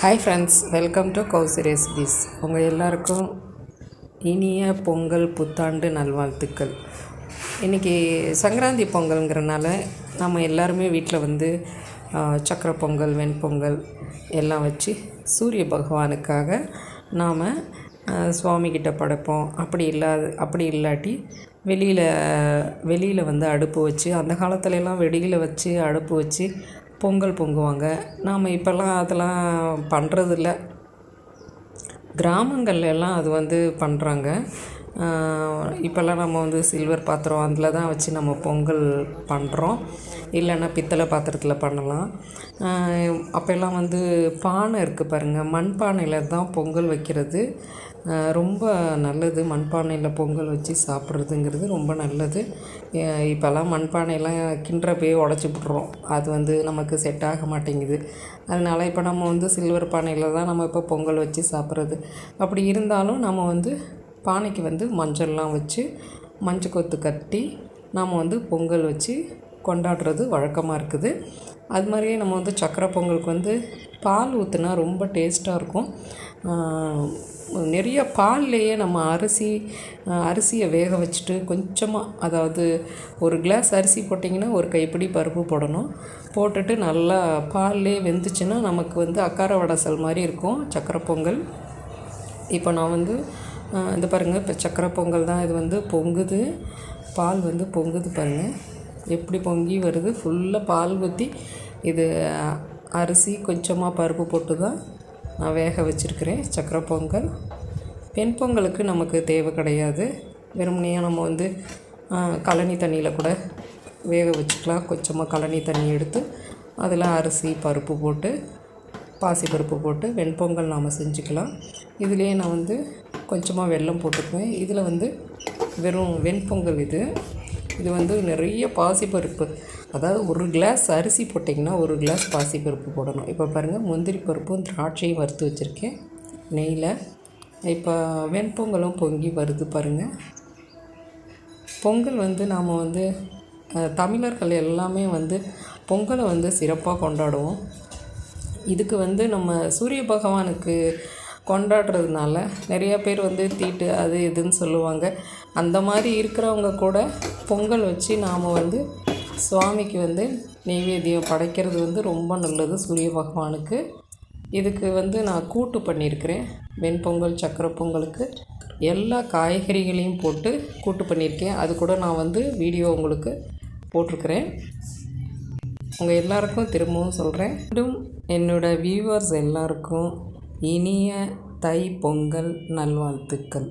Hi friends welcome to Kousi recipes உங்கள் எல்லாருக்கும் இனிய பொங்கல் புத்தாண்டு நல்வாழ்த்துக்கள். இன்றைக்கி சங்கராந்தி பொங்கல்ங்கிறனால நம்ம எல்லாருமே வீட்டில் வந்து சக்கர சக்கரை பொங்கல் வெண்பொங்கல் எல்லாம் வச்சு சூரிய பகவானுக்காக நாம் சுவாமிகிட்ட படைப்போம். அப்படி இல்லாத அப்படி இல்லாட்டி வெளியில் வெளியில் வந்து அடுப்பு வச்சு அந்த காலத்துலலாம் வெளியில் வச்சு அடுப்பு வச்சு பொங்கல் பொங்குவாங்க. நாம் இப்போல்லாம் அதெல்லாம் பண்ணுறதில்ல கிராமங்கள்ல எல்லாம் அது வந்து பண்ணுறாங்க இப்போல்லாம் நம்ம வந்து சில்வர் பாத்திரம் அதில் தான் வச்சு நம்ம பொங்கல் பண்ணுறோம் இல்லைன்னா பித்தளை பாத்திரத்தில் பண்ணலாம். அப்போல்லாம் வந்து பானை இருக்குது பாருங்கள் மண்பானையில் தான் பொங்கல் வைக்கிறது. ரொம்ப நல்லது. மண்பானையில் பொங்கல் வச்சு சாப்பிட்றதுங்கிறது ரொம்ப நல்லது. இப்போல்லாம் மண்பானையெல்லாம் கிண்டுற போய் உடச்சி விட்றோம் அது வந்து நமக்கு செட் ஆக மாட்டேங்குது. அதனால் இப்போ நம்ம வந்து சில்வர் பானையில் தான் நம்ம இப்போ பொங்கல் வச்சு சாப்பிட்றது. அப்படி இருந்தாலும் நம்ம வந்து பானைக்கு வந்து மஞ்சள்லாம் வச்சு மஞ்சள் கொத்து கட்டி நாம் வந்து பொங்கல் வச்சு கொண்டாடுறது வழக்கமாக இருக்குது. அது மாதிரியே நம்ம வந்து சக்கரை பொங்கலுக்கு வந்து பால் ஊற்றுனா ரொம்ப டேஸ்ட்டாக இருக்கும். நிறைய பால்லையே நம்ம அரிசி அரிசியை வேக வச்சுட்டு கொஞ்சமாக அதாவது ஒரு கிளாஸ் அரிசி போட்டிங்கன்னா ஒரு கைப்பிடி பருப்பு போடணும். போட்டுட்டு நல்லா பால்லே வெந்துச்சுன்னா நமக்கு வந்து அக்கார வடசல் மாதிரி இருக்கும் சக்கரை பொங்கல். இப்போ நான் வந்து இந்த பாருங்கள் இப்போ சக்கரை பொங்கல் தான் இது வந்து பொங்குது. பால் வந்து பொங்குது பாருங்கள் எப்படி பொங்கி வருது? ஃபுல்லாக பால் ஊற்றி இது அரிசி கொஞ்சமாக பருப்பு போட்டு தான் நான் வேக வச்சுருக்கிறேன் சக்கரை பொங்கல். பெண் பொங்கலுக்கு நமக்கு தேவை கிடையாது. வெறுமனையாக நம்ம வந்து கழனி தண்ணியில் கூட வேக வச்சுக்கலாம். கொஞ்சமாக கழனி தண்ணி எடுத்து அதில் அரிசி பருப்பு போட்டு பாசிப்பருப்பு போட்டு வெண்பொங்கல் நாம் செஞ்சுக்கலாம். இதுலேயே நான் வந்து கொஞ்சமாக வெல்லம் போட்டுக்குவேன். இதில் வந்து வெறும் வெண்பொங்கல் இது. இது வந்து நிறைய பாசிப்பருப்பு அதாவது ஒரு கிளாஸ் அரிசி போட்டிங்கன்னா ஒரு கிளாஸ் பாசிப்பருப்பு போடணும். இப்போ பாருங்கள் முந்திரி பருப்பும் திராட்சையும் வறுத்து வச்சுருக்கேன். நெய்யில். இப்போ வெண்பொங்கலும் பொங்கி வருது பாருங்கள் பொங்கல் வந்து நாம் வந்து தமிழர்கள் எல்லாமே வந்து பொங்கலை வந்து சிறப்பாக கொண்டாடுவோம். இதுக்கு வந்து நம்ம சூரிய பகவானுக்கு கொண்டாடுறதுனால நிறையா பேர் வந்து தீட்டு அது இதுன்னு சொல்லுவாங்க. அந்த மாதிரி இருக்கிறவங்க கூட பொங்கல் வச்சு நாம் வந்து சுவாமிக்கு வந்து நெய்வேத்தியம் படைக்கிறது வந்து ரொம்ப நல்லது சூரிய பகவானுக்கு. இதுக்கு வந்து நான் கூட்டு பண்ணியிருக்கிறேன். வெண்பொங்கல் சக்கரை பொங்கலுக்கு எல்லா காய்கறிகளையும் போட்டு கூட்டு பண்ணியிருக்கேன். அது கூட நான் வந்து வீடியோ உங்களுக்கு போட்டிருக்கிறேன். உங்கள் எல்லாருக்கும் திரும்பவும் சொல்கிறேன் மீண்டும் என்னோடய வியூவர்ஸ் எல்லாருக்கும் இனிய தை பொங்கல் நல்வாழ்த்துக்கள்.